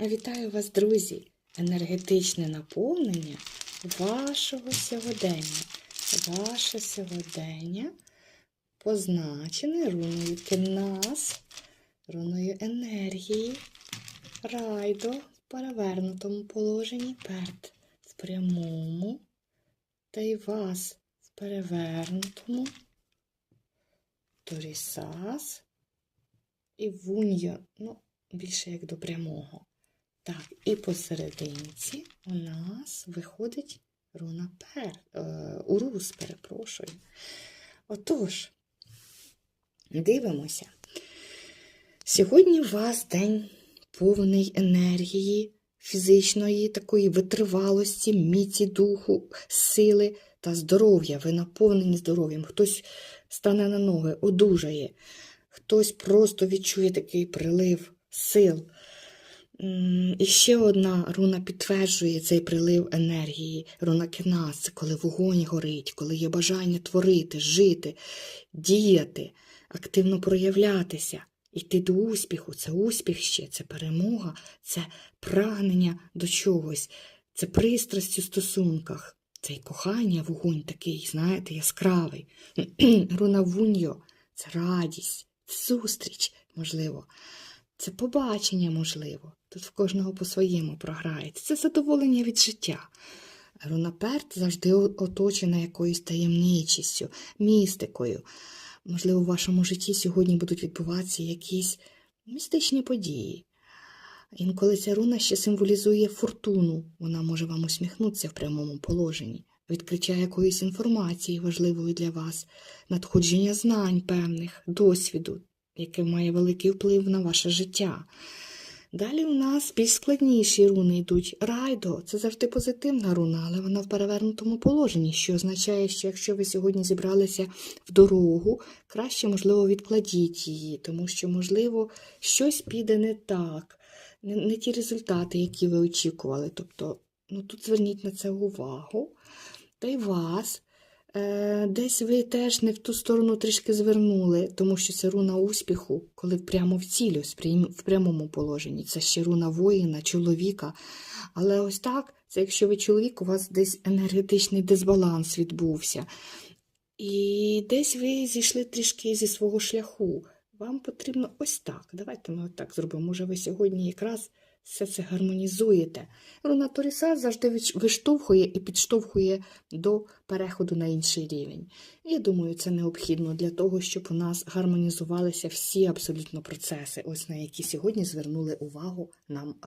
Вітаю вас, друзі! Енергетичне наповнення вашого сьогодення. Ваше сьогодення позначене руною Кенас, руною енергії, райдо в перевернутому положенні, перт в прямому, та й вас в перевернутому, торісас і вуньо, ну, більше як до прямого. Так, і посерединці у нас виходить руна пер, е, урус, перепрошую. Отож, дивимося. Сьогодні у вас день повний енергії, фізичної, такої витривалості, міці духу, сили та здоров'я. Ви наповнені здоров'ям. Хтось стане на ноги, одужає, хтось просто відчує такий прилив сил. І ще одна руна підтверджує цей прилив енергії. Руна Кенас, це коли вогонь горить, коли є бажання творити, жити, діяти, активно проявлятися, йти до успіху. Це успіх ще, це перемога, це прагнення до чогось, це пристрасть у стосунках, це й кохання, вогонь такий, знаєте, яскравий. Руна Вуньо це радість, це зустріч, можливо. Це побачення, можливо. Тут в кожного по-своєму програється. Це задоволення від життя. Рунаперт завжди оточена якоюсь таємничістю, містикою. Можливо, в вашому житті сьогодні будуть відбуватися якісь містичні події. Інколи ця руна ще символізує фортуну. Вона може вам усміхнутися в прямому положенні, відкриття якоїсь інформації важливої для вас, надходження знань певних, досвіду, яке має великий вплив на ваше життя. Далі у нас більш складніші руни йдуть. Райдо це завжди позитивна руна, але вона в перевернутому положенні, що означає, що якщо ви сьогодні зібралися в дорогу, краще, можливо, відкладіть її, тому що, можливо, щось піде не так, не, не ті результати, які ви очікували. Тобто, ну тут зверніть на це увагу. Та й вас. Е, Десь ви теж не в ту сторону трішки звернули, тому що це руна успіху, коли прямо в цілю, в прямому положенні. Це ще руна воїна, чоловіка. Але ось так, це якщо ви чоловік, у вас десь енергетичний дисбаланс відбувся. І десь ви зійшли трішки зі свого шляху. Вам потрібно ось так. Давайте ми отак зробимо. Може, ви сьогодні якраз все це гармонізуєте. Руна Торіса завжди виштовхує і підштовхує до переходу на інший рівень. Я думаю, це необхідно для того, щоб у нас гармонізувалися всі абсолютно процеси, ось на які сьогодні звернули увагу нам